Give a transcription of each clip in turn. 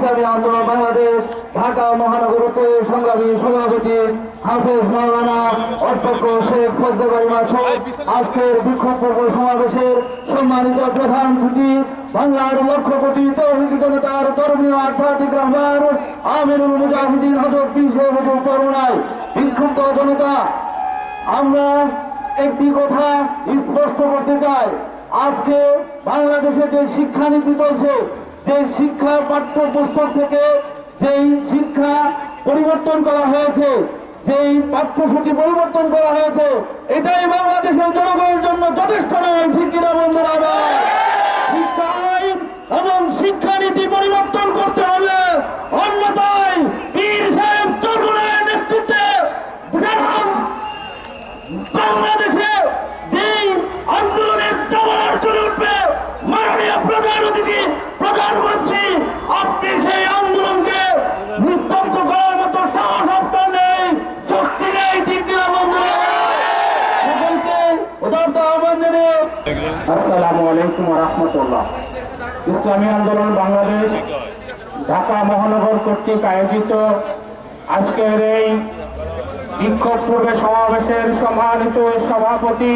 ইসলামী আন্দোলন বাংলাদেশ, ঢাকা মহানগর উত্তরের সংগ্রামী সভাপতি হাফেজ মাওলানা অধ্যক্ষ শেখ ফজল মাসুদ আজকের বিক্ষোভ সমাবেশের সম্মানিত প্রধান অতিথি, বাংলার লক্ষ কোটি তৌহিদ জনতার ধর্মীয় আধ্যাত্মিক রহমান আমিরুল মুজাহিদিন হজরত হজর করুণায় বিক্ষুব্ধ জনতা। আমরা একটি কথা স্পষ্ট করতে চাই। আজকে বাংলাদেশে যে শিক্ষানীতি চলছে যে শিক্ষা পাঠ্য পুস্তক থেকে যেই শিক্ষা পরিবর্তন করা হয়েছে, যেই পাঠ্যসূচি পরিবর্তন করা হয়েছে, এটাই বাংলাদেশের জনগণের জন্য যথেষ্ট নয়, ঠিক কিনা বন্ধুরা শিক্ষা আইন এবং শিক্ষানীতি পরিবর্তন করতে আসসালামু আলাইকুম রহমতুল্লাহ। ইসলামী আন্দোলন বাংলাদেশ, ঢাকা মহানগর কর্তৃক আয়োজিত আজকের এই বিক্ষোভ পূর্বে সমাবেশের সম্মানিত সভাপতি,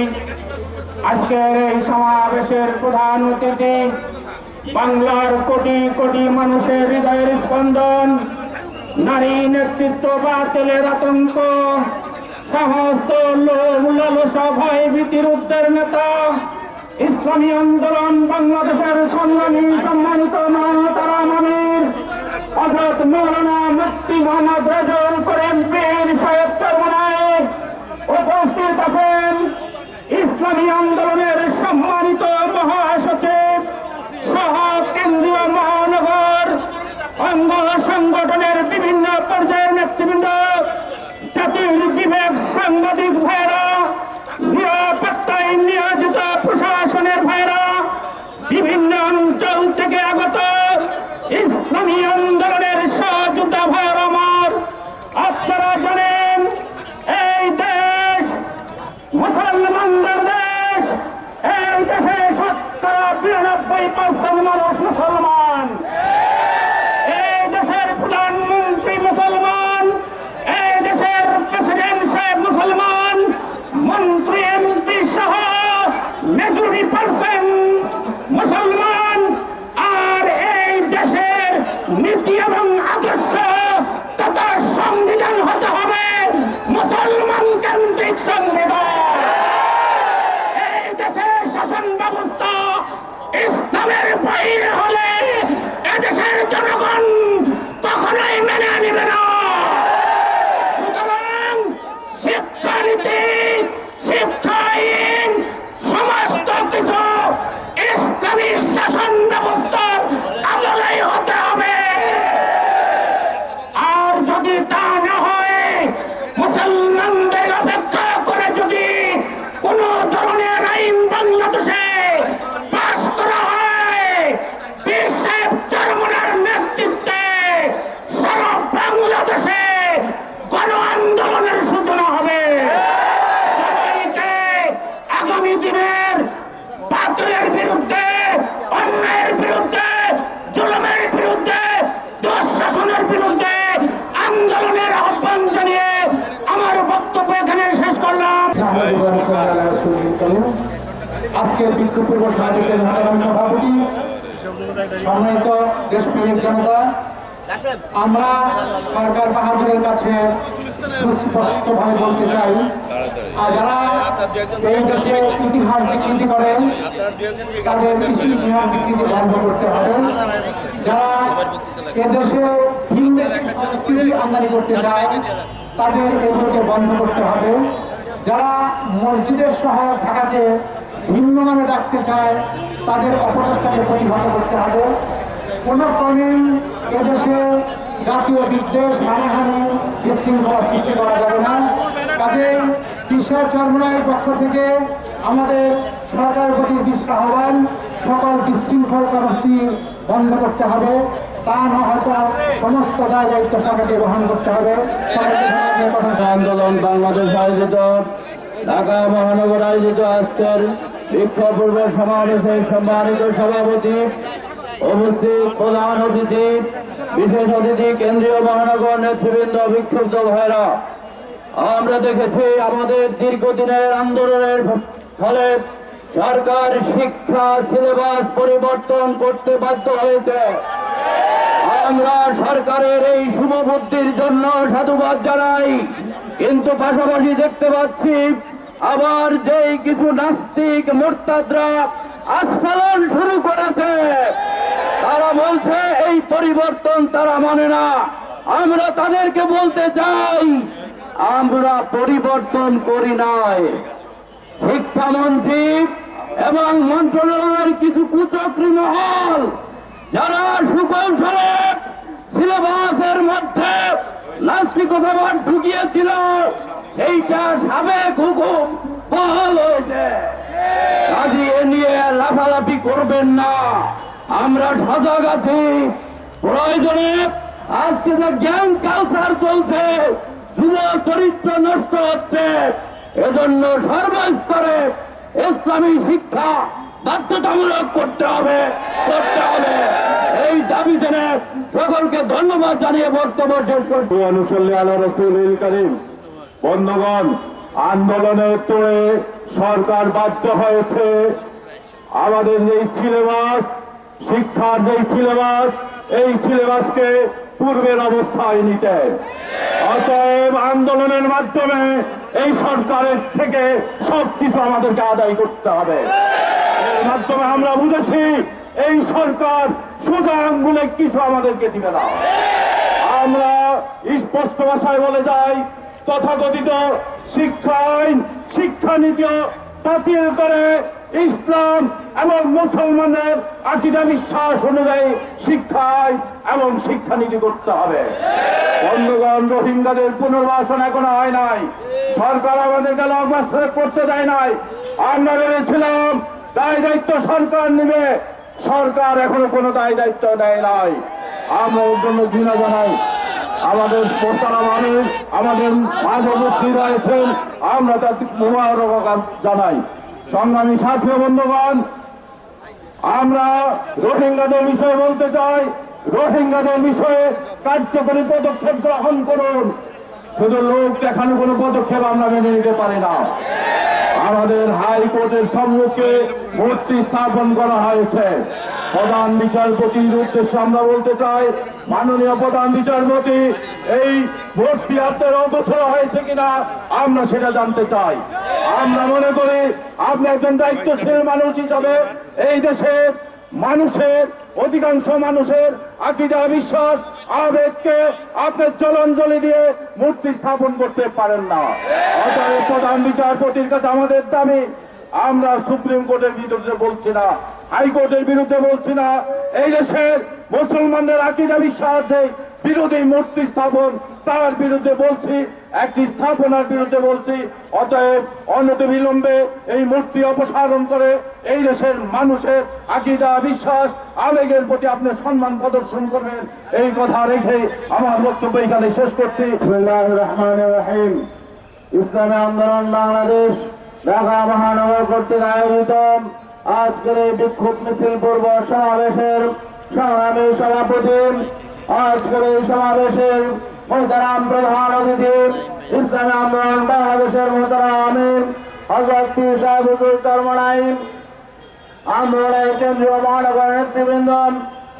আজকের এই সমাবেশের প্রধান অতিথি, বাংলার কোটি কোটি মানুষের হৃদয়ের স্পন্দন, নারী নেতৃত্ব বাতিলের আতঙ্ক, সমস্ত লোভ লালসা ভয় ভীতির উত্তর নেতা ইসলামী আন্দোলন বাংলাদেশের সংগ্রামী সম্মানিত মানতারা মামির মৌলানা মুক্তি মোহাম্মদ রেজল করিম পীর সাহেব চরমনায় উপস্থিত আছেন। ইসলামী আন্দোলনের সম্মানিত মহাসচিব, সহ কেন্দ্রীয় মহানগর অঙ্গ সংগঠনের বিভিন্ন পর্যায়ের নেতৃবৃন্দ, জাতির বিবেক সাংবাদিক ভাইরা আজকের বিক্ষোভ সমাবেশের মহারাম সভাপতি, সম্মানিত দেশপ্রেমিক জনতা, আমরা সরকার বাহাদুরের কাছে সুস্পষ্টভাবে বলতে চাই যারা এই দেশে ইতিহাস বিকৃতি করেন তাদের কৃষি ইতিহাস বিকৃতি বন্ধ করতে হবে। যারা এদেশে ভিন্ন সংস্কৃতি আমদানি করতে চায়, তাদের এগুলোকে বন্ধ করতে হবে। যারা মসজিদের শহর ঢাকাকে ভিন্ন নামে ডাকতে চায়, তাদের অপচেষ্টাকে প্রতিহত করতে হবে। কোনো ক্রমেই এদেশে জাতীয় বিদ্বেষ হানাহানি বিশৃঙ্খলা সৃষ্টি করা যাবে না। কাজেই কৃষক চর্মনায়ের পক্ষ থেকে আমাদের সরকারের প্রতি বিশ্ব আহ্বান, সকল বিশৃঙ্খল কর্মসূচি বন্ধ করতে হবে। তা না হয়তো সমস্ত দায় দায়িত্ব সরকারকে গ্রহণ করতে হবে। আন্দোলন বাংলাদেশ আয়োজিত, ঢাকা মহানগর আয়োজিত আজকের বিক্ষোভ সমাবেশের সম্মানিত সভাপতি উপস্থিত প্রধান অতিথি বিশেষ অতিথি কেন্দ্রীয় মহানগর নেতৃবৃন্দ বিক্ষুব্ধ ভাইরা আমরা দেখেছি আমাদের দীর্ঘদিনের আন্দোলনের ফলে সরকার শিক্ষা সিলেবাস পরিবর্তন করতে বাধ্য হয়েছে আমরা সরকারের এই শুভবুদ্ধির জন্য সাধুবাদ জানাই, কিন্তু পাশাপাশি দেখতে পাচ্ছি আবার যেই কিছু নাস্তিক মোরতাদরা আস্ফালন শুরু করেছে, তারা বলছে, এই পরিবর্তন তারা মানে না। আমরা তাদেরকে বলতে চাই, আমরা পরিবর্তন করি নাই। শিক্ষামন্ত্রী এবং মন্ত্রণালয়ের কিছু কুচক্রী মহল, যারা সুকৌশলে সিলেবাসের মধ্যে নাস্তিকতাবাদ ঢুকিয়েছিল সেইটা সাবেক হুকুম, বহাল হয়েছে। কাজে এ নিয়ে লাফালাফি করবেন না। আমরা সজাগ আছি। প্রয়োজনে আজকে যে জ্ঞান কালচার চলছে, যুব চরিত্র নষ্ট হচ্ছে, এজন্য সর্বস্তরে ইসলামী শিক্ষা বাধ্যতামূলক করতে হবে করতে হবে। এই দাবি জেনে সকলকে ধন্যবাদ জানিয়ে বক্তব্য শেষ করছি। রসুল করিম। বন্ধগণ, আন্দোলনের তোড়ে সরকার বাধ্য হয়েছে। আমাদের যে সিলেবাস শিক্ষার যে সিলেবাস এই সিলেবাসকে পূর্বের অবস্থায় নিতে। অতএব আন্দোলনের মাধ্যমে এই সরকারের থেকে সবকিছু আমাদেরকে আদায় করতে হবে। এর মাধ্যমে আমরা বুঝেছি, এই সরকার সোজা আঙ্গুলে কিছু আমাদেরকে দিবে না। আমরা স্পষ্ট ভাষায় বলে যাই তথাকথিত শিক্ষা আইন, শিক্ষানীতি বাতিল করে ইসলাম এবং মুসলমানের আকিদা বিশ্বাস অনুযায়ী শিক্ষা আইন এবং শিক্ষানীতি করতে হবে। বন্ধুগণ, রোহিঙ্গাদের পুনর্বাসন এখনও হয় নাই। সরকার আমাদেরকে লকবাস্টার করতে দেয় নাই। আমরা ভেবেছিলাম দায় দায়িত্ব সরকার নেবে। সরকার এখনও কোনো দায় দায়িত্ব নেয় নাই। আমরা এর জন্য জানাই। আমাদের প্রতারা মানুষ, আমাদের মাঝ উপস্থিত রয়েছেন। আমরা তাদের মুবারক জানাই। সংগ্রামী সাথী বন্ধুগণ, আমরা রোহিঙ্গাদের বিষয়ে বলতে চাই। রোহিঙ্গাদের বিষয়ে কার্যকরী পদক্ষেপ গ্রহণ করুন। শুধু লোক দেখানো কোনো পদক্ষেপ আমরা মেনে নিতে পারি না। আমাদের হাইকোর্টের সম্মুখে মূর্তি স্থাপন করা হয়েছে। প্রধান বিচারপতির উদ্দেশ্যে আমরা বলতে চাই, মাননীয় প্রধান বিচারপতি, এই ভর্তি আপনার অগোছরা হয়েছে কিনা আমরা সেটা জানতে চাই। আমরা মনে করি আপনি একজন দায়িত্বশীল মানুষ হিসাবে এই দেশের মানুষের, অধিকাংশ মানুষের আকিদা, বিশ্বাস, আবেগকে আপনার জলাঞ্জলি দিয়ে মূর্তি স্থাপন করতে পারেন না। প্রধান বিচারপতির কাছে আমাদের দাবি, আমরা সুপ্রিম কোর্টের বিরুদ্ধে বলছি না। হাইকোর্টের বিরুদ্ধে বলছি না, এই দেশের মুসলমানদের আকিদা বিশ্বাস বিরোধী মূর্তি স্থাপন, তার বিরুদ্ধে বলছি, একটি স্থাপনার বিরুদ্ধে বলছি, অতএব অনতি বিলম্বে এই মূর্তি অপসারণ করে এই দেশের মানুষের আকিদা বিশ্বাস, আবেগের প্রতি আপনি সম্মান প্রদর্শন করবেন। এই কথা রেখে আমার বক্তব্য এখানে শেষ করছি। ইসলামী আন্দোলন বাংলাদেশ ঢাকা মহানগর কর্তৃক আয়োজিত আজকের এই বিক্ষোভ মিছিল পূর্ব সমাবেশের সংগ্রামী সভাপতি, আজকের এই সমাবেশের মোহতারাম প্রধান অতিথি, ইসলামী আন্দোলন বাংলাদেশের মোহতারাম আমির হজরত পীর সাহেব চরমনাই, আন্দোলনের কেন্দ্রীয় মহানগর নেতৃবৃন্দ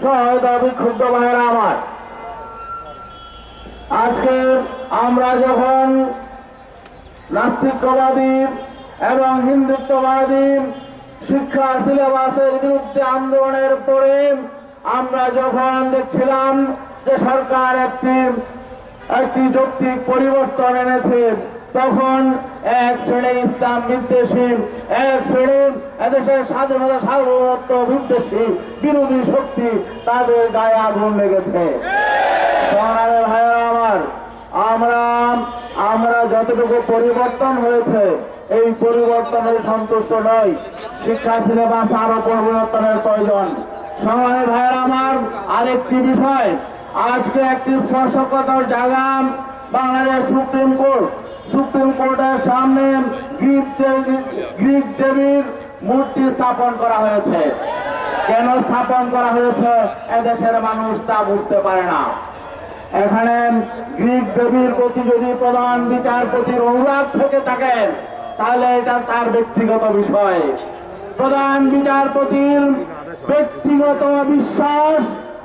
সহায়তা বিক্ষুব্ধ ভাইয়েরা আমার। আজকে আমরা যখন নাস্তিকবাদী এবং হিন্দুত্ববাদী শিক্ষা সিলেবাসের বিরুদ্ধে আন্দোলনের পরে আমরা যখন দেখছিলাম যে সরকার একটি একটি যৌক্তিক পরিবর্তন এনেছে, তখন এক শ্রেণির ইসলাম বিদ্বেষী, এক শ্রেণির এদেশের স্বাধীনতা সার্বভৌমত্ব বিদ্বেষী বিরোধী শক্তি তাদের গায়ে আগুন লেগেছে। ভাইয়েরা আমার, আমরা আমরা যতটুকু পরিবর্তন হয়েছে এই পরিবর্তনে সন্তুষ্ট নয় শিক্ষা সিলেবাস আরও পরিবর্তনের প্রয়োজন। সংগ্রামী ভাইয়েরা আমার আরেকটি বিষয়। আজকে একটি স্পর্শকতার জায়গা বাংলাদেশ সুপ্রিম কোর্ট। সুপ্রিম কোর্টের সামনে গ্রিক দেবী- গ্রিক দেবীর মূর্তি স্থাপন করা হয়েছে। কেন স্থাপন করা হয়েছে এদেশের মানুষ তা বুঝতে পারে না। এখানে গ্রিক দেবীর প্রতি যদি প্রধান বিচারপতির অনুরাগ থেকে থাকে তাহলে এটা তার ব্যক্তিগত বিষয়। প্রধান বিচারপতির ব্যক্তিগত বিশ্বাস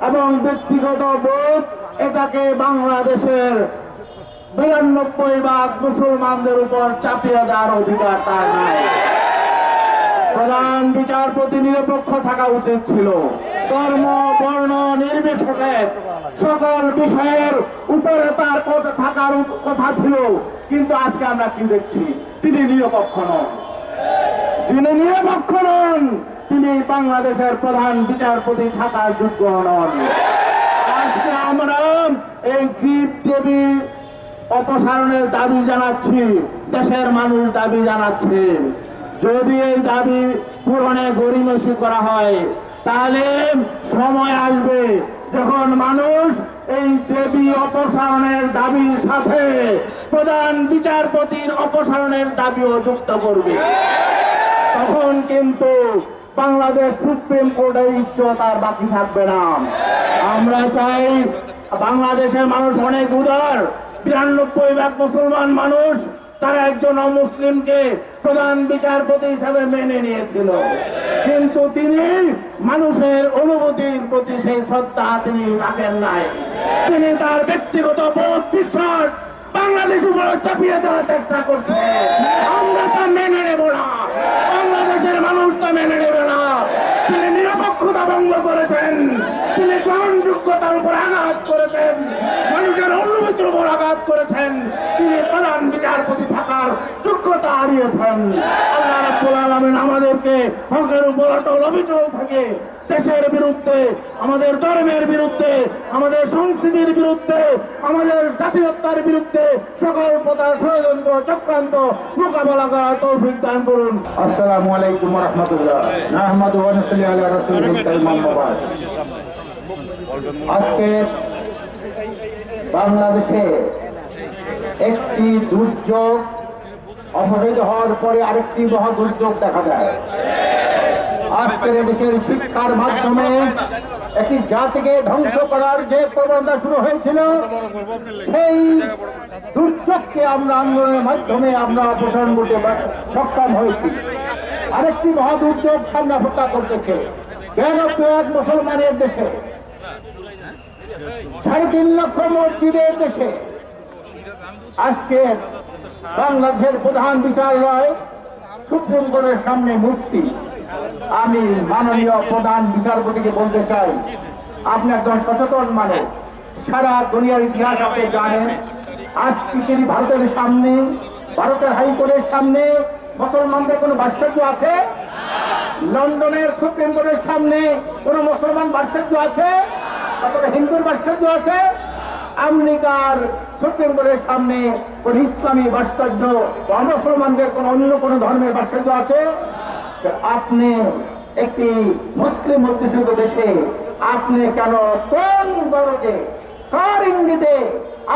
এবং ব্যক্তিগত বোধ, এটাকে বাংলাদেশের বিরানব্বই ভাগ মুসলমানদের উপর চাপিয়ে দেওয়ার অধিকার তার নাই। প্রধান বিচারপতি নিরপেক্ষ থাকা উচিত ছিল। ধর্ম বর্ণ, নির্বিশেষে সকল বিষয়ের উপরে তার থাকার কথা ছিল। কিন্তু আজকে আমরা কি দেখছি? তিনি নিরপেক্ষ নন। যিনি নিরপেক্ষ নন, তিনি বাংলাদেশের প্রধান বিচারপতি থাকার যোগ্য নন। আজকে আমরা এই গ্রীব দেবী অপসারণের দাবি জানাচ্ছি, দেশের মানুষ দাবি জানাচ্ছে। যদি এই দাবি পূরণে গরিমসি করা হয়, তাহলে সময় আসবে যখন মানুষ এই দেবী অপসারণের দাবির সাথে প্রধান বিচারপতির অপসারণের দাবিও যুক্ত করবে। তখন কিন্তু বাংলাদেশ সুপ্রিম কোর্টের ইচ্ছতার বাকি থাকবে না। আমরা চাই বাংলাদেশের মানুষ অনেক উদার, বিরানব্বই ভাগ মুসলমান মানুষ তারা একজন অমুসলিমকে প্রধান বিচারপতি হিসাবে মেনে নিয়েছিল। কিন্তু তিনি মানুষের অনুভূতির প্রতি সেই শ্রদ্ধা তিনি রাখেন নাই। তিনি তার ব্যক্তিগত বোধ, বিশ্বাস বাংলাদেশ উপরে চাপিয়ে দেওয়ার চেষ্টা করছে। আমরা তা মেনে নেব না। বাংলাদেশের মানুষ তা মেনে নেবে না। তিনি ভঙ্গ করেছেন। তিনি গ্রহণযোগ্যতার উপর আঘাত করেছেন। মানুষের অনুভূতির উপর আঘাত করেছেন। তিনি প্রধান বিচারপতি থাকার যোগ্যতা হারিয়েছেন। আল্লাহ আমাদেরকে হকের উপর অটল অবিচল থাকে দেশের বিরুদ্ধে, আমাদের ধর্মের বিরুদ্ধে, আমাদের সংস্কৃতির বিরুদ্ধে, আমাদের জাতীয়তার বিরুদ্ধে সকল প্রকার ষড়যন্ত্র, চক্রান্ত মোকাবেলা করার তৌফিক দান করুন। আসসালামু আলাইকুম রহমতুল্লাহ। আজকে বাংলাদেশে একটি দুর্যোগ অপহৃত হওয়ার পরে আরেকটি মহা দুর্যোগ দেখা যায়। আজকের দেশের শিক্ষার মাধ্যমে একটি জাতিকে ধ্বংস করার যে প্রবণতা শুরু হয়েছিল, সেই দুর্যোগকে আমরা আন্দোলনের মাধ্যমে আমরা অপসারণ করতে সক্ষম হয়েছি। আরেকটি মহা দুর্যোগ সামনে হত্যা করতেছে। বিরানব্বই এক মুসলমানের দেশে সাড়ে তিন লক্ষ মসজিদের দেশে আজকে বাংলাদেশের প্রধান বিচারালয় সুপ্রিম কোর্টের সামনে মূর্তি আমি মাননীয় প্রধান বিচারপতিকে বলতে চাই, আপনি একজন সচেতন মানুষ। সারা দুনিয়ার ইতিহাস আপনি জানেন আজকে তিনি ভারতের সামনে, ভারতের হাইকোর্টের সামনে মুসলমানদের কোনো ভাস্কর্য আছে? লন্ডনের সুপ্রিম কোর্টের সামনে কোন মুসলমান ভাস্কর্য আছে? হিন্দুর ভাস্কর্য আছে? আমেরিকার সুপ্রিম কোর্টের সামনে কোন ইসলামী ভাস্কর্য বা মুসলমানদের কোন অন্য কোন ধর্মের ভাস্কর্য আছে? আপনি একটি মুসলিম অধ্যুষিত দেশে আপনি কেন কোন গরজে, কার ইঙ্গিতে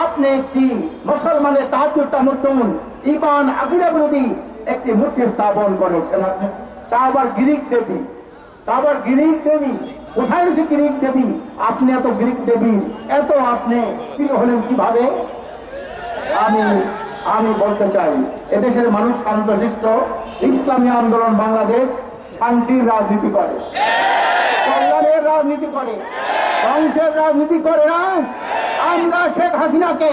আপনি একটি মুসলমানের তাহাজুদটা নতুন ইমান আকিরা একটি মূর্তি স্থাপন করেছেন আপনি? তা আবার গ্রিক দেবী, তা আবার গ্রিক দেবী, কোথায় এসে গ্রিক দেবী? আপনি এত গ্রিক দেবী, এত আপনি কি হলেন কীভাবে? আমি আমি বলতে চাই, এদেশের মানুষ শান্তশিষ্ট, ইসলামী আন্দোলন বাংলাদেশ শান্তির রাজনীতি করে। কল্যাণের রাজনীতি করে। ধ্বংসের রাজনীতি করে না। আমরা শেখ হাসিনাকে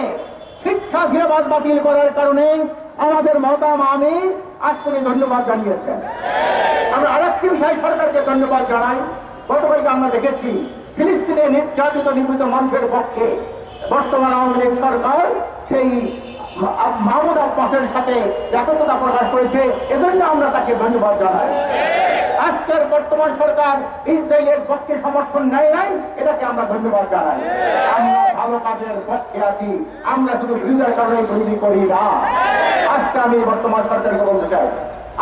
শিক্ষা সিলেবাস বাতিল করার কারণে আমাদের মতাম আমি আজ আজকে ধন্যবাদ জানিয়েছেন। আমরা আরেকটি বিষয় সরকারকে ধন্যবাদ জানাই। গতকালকে আমরা দেখেছি, ফিলিস্তিনে নির্যাতিত নির্মিত মানুষের পক্ষে বর্তমান আওয়ামী লীগ সরকার সেই মাহমুদ আব্বাসের সাথে একতা প্রকাশ করেছে, এজন্য আমরা তাকে ধন্যবাদ জানাই। আজকের বর্তমান সরকার ইসরায়েলের পক্ষে সমর্থন নেয় নাই, এটাকে আমরা ধন্যবাদ জানাই। আমরা ভালো কাজের পক্ষে আছি, আমরা শুধু বিরোধিতার কারণে করি না। আজকে আমি বর্তমান সরকারকে বলতে চাই,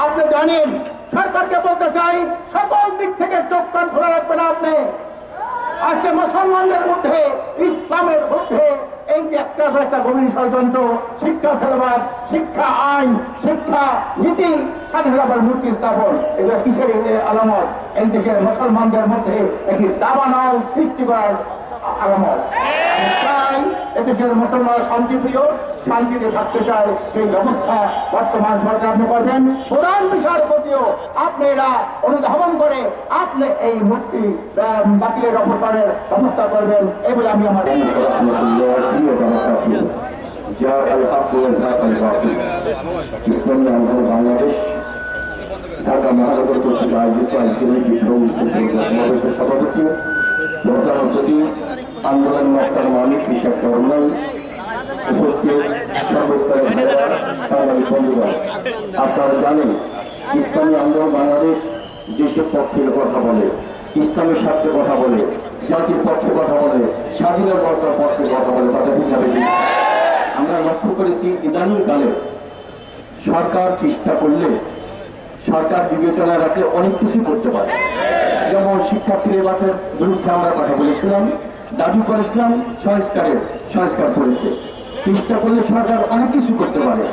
আপনি জানেন, সরকারকে বলতে চাই, সকল দিক থেকে চোখ কান খোলা রাখবেন আপনি। আজকে মুসলমানদের মধ্যে, ইসলামের মধ্যে এই যে একটা একটা গভীর ষড়যন্ত্র, শিক্ষা সিলেবাস শিক্ষা আইন, শিক্ষা নীতি, স্বাধীনতার মূর্তি স্থাপন এটা কিসের আলামত? এই দেশের মুসলমানদের মধ্যে একটি দাবানল সৃষ্টি করার আলামত করবেন। এই বাতিলের অপসারের ব্যবস্থা করবেন এই বলে আমি আমার ঢাকা মহানগর কর্তৃক আয়োজিত আজকের এই বিক্ষোভ সভাপতি। আন্দোলন আপনারা জানেন ইসলামী আন্দোলন বাংলাদেশ দেশের পক্ষে কথা বলে, ইসলামের স্বার্থে কথা বলে, জাতির পক্ষে কথা বলে স্বাধীনতার পক্ষে কথা বলে, তাদের হিসাবে আমরা লক্ষ্য করেছি, ইদানিং কালে সরকার চেষ্টা করলে সরকার বিবেচনা রাখলে অনেক কিছুই করতে পারে। যেমন শিক্ষা সিলেবাসের বিরুদ্ধে আমরা কথা বলেছিলাম, দাবি করেছিলাম, সংস্কারের সংস্কার করেছে। চেষ্টা করলে সরকার অনেক কিছু করতে পারে।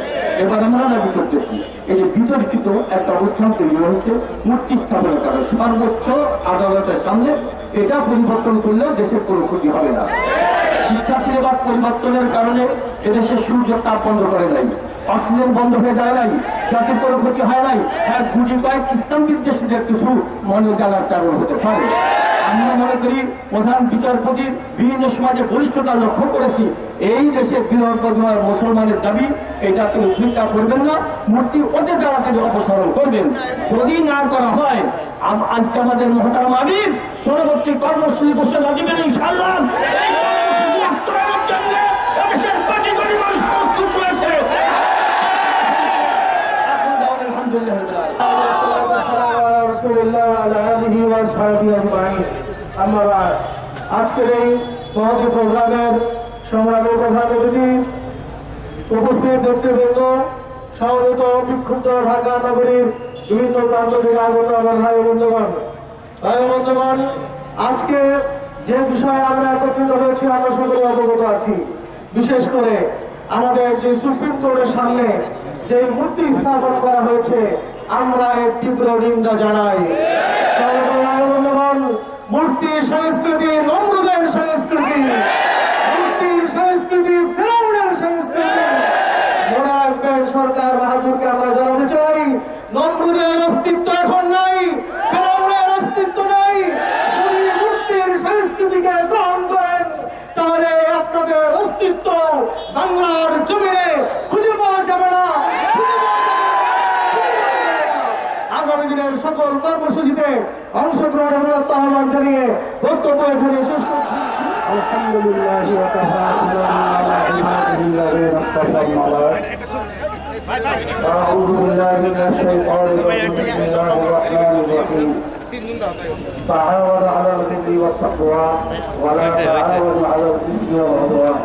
এবার আমরা দাবি করতেছি, এই বিতর্কিত একটা অবস্থান তৈরি হয়েছে, মূর্তি স্থাপনের কারণে। সর্বোচ্চ আদালতের সামনে এটা পরিবর্তন করলেও দেশের কোনো ক্ষতি হবে না। শিক্ষা সিলেবাস পরিবর্তনের কারণে এদেশের সূর্য তাপ বন্ধ করে নাই অক্সিজেন বন্ধ হয়ে যায় নাই, যাতে কোনো ক্ষতি হয় নাই হ্যাঁ গুটি কয়েক ইসলাম বিদ্বেষীদের কিছু মনে জানার কারণ হতে পারে। আমরা মনে করি প্রধান বিচারপতির বিভিন্ন সমাজে বরিষ্ঠতা লক্ষ্য করেছি, এই দেশে বিরোধ মুসলমানের দাবি, এটা তিনি চিন্তা করবেন না, মূর্তি অতি তাড়াতাড়ি অপসারণ করবেন। যদি না করা হয় আজকে আমাদের মহতারাম আমির পরবর্তী কর্মসূচি ঘোষণা দিবেন ইনশাআল্লাহ এই কর্মসূচি বাস্তবায়নের জন্য এদেশের কোটি কোটি মানুষ প্রস্তুত রয়েছে এখন দাওয়াত আলহামদুলিল্লাহ রাব্বিল আলামিন। আজকের এই মহতি প্রোগ্রামের সংগ্রামী প্রধান বিভিন্ন প্রান্ত আজকে যে বিষয়ে আমরা একত্রিত হয়েছি, আমরা সকলে অবগত আছি। বিশেষ করে আমাদের যে সুপ্রিম কোর্টের সামনে যে মূর্তি স্থাপন করা হয়েছে, আমরা এর তীব্র নিন্দা জানাই। মূর্তি, সংস্কৃতি নম্রদের সংস্কৃতি। মূর্তি, সংস্কৃতি, ফেরাউনের সংস্কৃতি। মনে রাখবেন, সরকার, বাহাদুরকে আমরা জানাতে চাই, নম্রদের অস্তিত্ব এখন নাই ফেরাউনের অস্তিত্ব নাই যদি মূর্তির সংস্কৃতিকে গ্রহণ করেন তাহলে আপনাদের অস্তিত্ব বাংলার জমিনে খুঁজে পাওয়া যাবে না খুঁজে পাওয়া যাবে না, খুঁজে পাওয়া যাবে না। আগামী দিনের সকল কর্মসূচিতে অংশগ্রহণের আহ্বান জানিয়ে বক্তব্য এখানে শেষ করছি আলহামদুলিল্লাহ أعوذ بالله من الشيطان الرجيم بسم الله الرحمن الرحيم تعاون على البر والتقوى ولا تعاون على الاثم والعدوان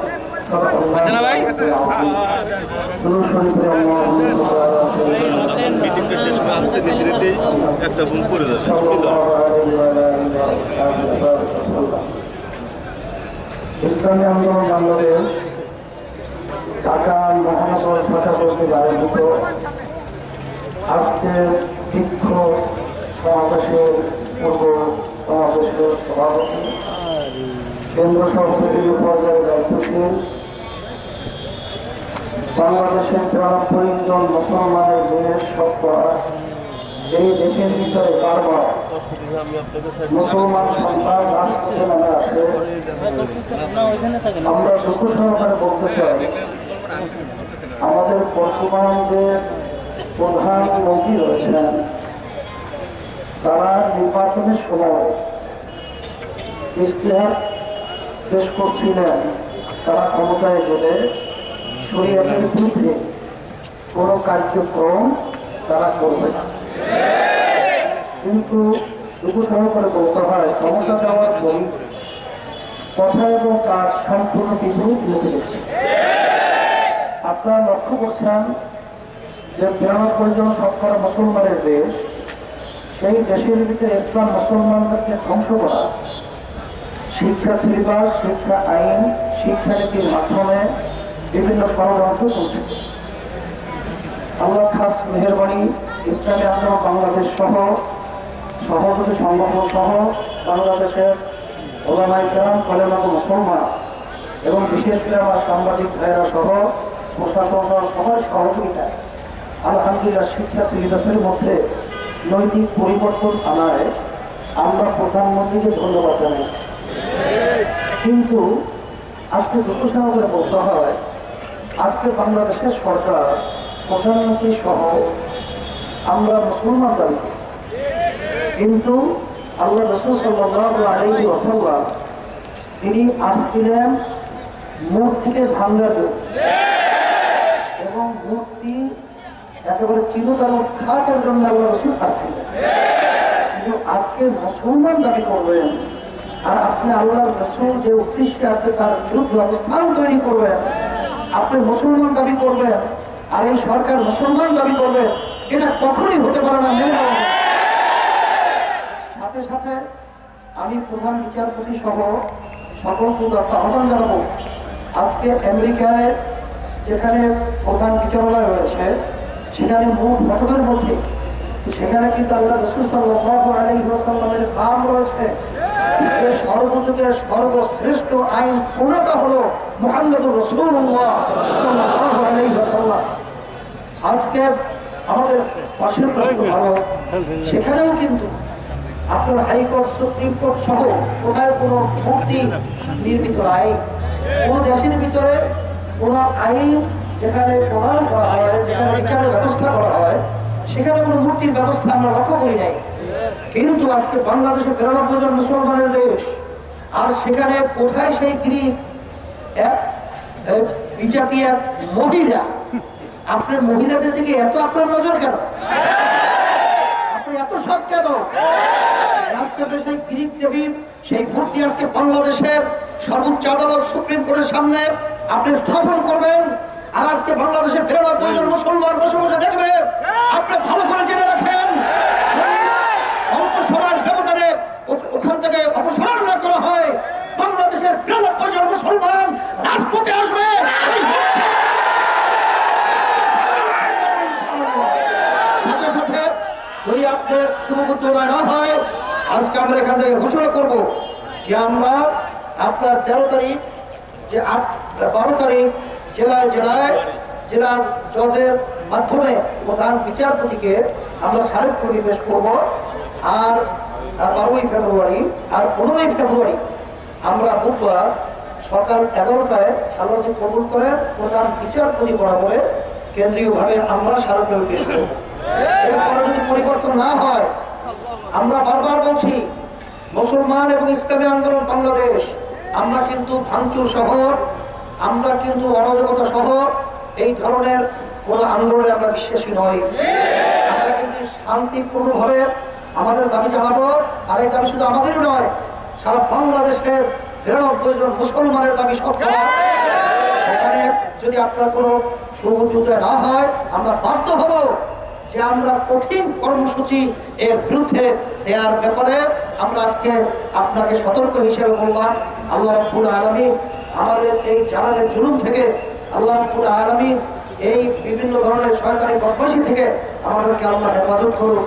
صدق الله العظيم درود شريف اللهم صل على سيدنا একটা ফোন করে দেবে ইসলামী আন্দোলন বাংলাদেশ, ঢাকা মহানগর শাখা কর্তৃক আয়োজিত আজকে বিক্ষোভ সমাবেশের পূর্ব সমাবেশের সভাপতি, কেন্দ্র সভাপতির পর্যায়ে দায়িত্বশীল বাংলাদেশের তিরানব্বই জন মুসলমানের মেয়ের শতকরা এই দেশের ভিতরে বারবার আমরা দুঃখ সহকারে বলতে চাই আমাদের বর্তমান যে প্রধান মন্ত্রী রয়েছেন তারা নির্বাচনের সময় ইশতেহার পেশ করছিলেন তারা ক্ষমতায় গেলে শরীয়তের বিরুদ্ধে কোনো কার্যক্রম তারা করবে না কিন্তু দুঃখ সহকারে বলতে হয়, ক্ষমতা দেওয়ার কথা এবং কাজ সম্পূর্ণ বিপরীত মুখে দিচ্ছে। আপনারা লক্ষ্য করছেন যে বিরানব্বই জন শতকরা মুসলমানের দেশ, সেই দেশের ভিতরে ইসলাম মুসলমানদেরকে ধ্বংস করা, শিক্ষা সিলেবাস, শিক্ষা আইন, শিক্ষানীতির মাধ্যমে বিভিন্ন ষড়যন্ত্র চলছে। আল্লাহ খাস মেহরবানি, ইসলামী আন্দোলন বাংলাদেশ সহ সহযোগী সংগঠন সহ বাংলাদেশের ওলামাই গ্রাম কলেমাত মুসলমান এবং বিশেষ করে আমার সাংবাদিক ভাইয়েরা সহ প্রশাসন সহ সবার সহযোগিতায় আলহামদুলিল্লাহ শিক্ষা সিলেবাসের মধ্যে নৈতিক পরিবর্তন আনায় আমরা প্রধানমন্ত্রীকে ধন্যবাদ জানিয়েছি কিন্তু আজকে দুঃখ সহকারে বলতে হয়, আজকে বাংলাদেশের সরকার প্রধানমন্ত্রী সহ আমরা মুসলমান দাবি। কিন্তু আল্লাহ রসুল সাল্লাহ আলী ওসাল্লাম তিনি আসছিলেন মূর্তিকে ভাঙ্গার জন্য। এবং মূর্তি একেবারে চিরতর উৎখাতের জন্য আল্লাহ রসুল আসছিলেন। কিন্তু আজকে মুসলমান দাবি করবেন আর আপনি আল্লাহ রসুল যে উদ্দেশ্যে আছে তার বিরুদ্ধে অবস্থান তৈরি করবেন আপনি মুসলমান দাবি করবেন আর এই সরকার মুসলমান দাবি করবে, এটা কখনোই হতে পারে না, মেনে নেওয়া যায় না। সাথে সাথে আমি প্রধান বিচারপতি সহ সকল আহ্বান জানাব। আজকে আমেরিকায় যেখানে প্রধান বিচারালয় রয়েছে, সেখানে মোট ফটকের মধ্যে সেখানে কিন্তু আল্লাহ রসুল সাল্লাহ নাম রয়েছে। যে সর্বযুগের সর্বশ্রেষ্ঠ আইন পূর্ণতা হলো মোহাম্মদ রসুল্লাহ আজকে আমাদের পাশের প্রশ্ন ভারত সেখানেও কিন্তু আপনার হাইকোর্ট সুপ্রিম কোর্ট সহ কোথায় কোনো মূর্তি নির্মিত আইন কোন দেশের ভিতরে কোন আইন যেখানে প্রমাণ করা হয়, যেখানে বিচারের ব্যবস্থা করা হয়, সেখানে কোনো মূর্তির ব্যবস্থা আমরা লক্ষ্য করি নাই। কিন্তু আজকে বাংলাদেশে বিরানব্বই জন মুসলমানের দেশ, আর সেখানে কোথায় সেই গ্রিক এক বিজাতি এক মহিলা? আপনার মহিলাদের দিকে এত আপনার নজর কেন? এত সৎ কেন? সেই গ্রিক দেবীর সেই মূর্তি আজকে বাংলাদেশের সর্বোচ্চ আদালত সুপ্রিম কোর্টের সামনে আপনি স্থাপন করবেন। আর আজকে বাংলাদেশের বিরানব্বই জন মুসলমান বসে বসে দেখবে। আপনি ভালো করে জেনে রাখেন। অল্প সময়ের ব্যবধানে ওখান থেকে অপসারণ না করা হয়। বাংলাদেশের বিরানব্বই জন মুসলমান রাজপথে আসবে এই সাথে সাথে আপনার শুভবুদ্ধ না হয়, আজকে আমরা এখান থেকে ঘোষণা করব যে আমরা আপনার তেরো তারিখ যে আট, বারো তারিখ জেলায় জেলায় জেলা জজের মাধ্যমে প্রধান বিচারপতিকে আমরা স্মারক পরিবেশ করব। আর বারোই ফেব্রুয়ারি, আর পনেরোই ফেব্রুয়ারি আমরা বুধবার সকাল এগারোটায় যদি কবুল করে প্রধান বিচারপতি বরাবরে কেন্দ্রীয়ভাবে আমরা স্মারক পেশ করব। এরপরে যদি পরিবর্তন না হয়। আমরা বারবার বলছি, মুসলমান এবং ইসলামী আন্দোলন বাংলাদেশ, আমরা কিন্তু ভাঙচুর সহ আমরা কিন্তু অরাজকতা সহ এই ধরনের কোনো আন্দোলনে আমরা বিশ্বাসী নই। আমরা কিন্তু শান্তিপূর্ণভাবে আমাদের দাবি জানাব, আর এই দাবি শুধু আমাদেরই নয়, সারা বাংলাদেশের বিরানব্বই জন মুসলমানের দাবি সত্য। সেখানে যদি আপনার কোনো সুযোগ না হয়, আমরা বাধ্য হব যে আমরা কঠিন কর্মসূচি এর বিরুদ্ধে দেওয়ার ব্যাপারে আমরা আজকে আপনাকে সতর্ক হিসেবে বললাম, আল্লাহ রব্বুল আলমী আমাদের এই জালালের জুলুম থেকে, আল্লাহ রব্বুল আলমী এই বিভিন্ন ধরনের সরকারি বদমাসী থেকে আমাদেরকে আল্লাহ হেফাজত করুন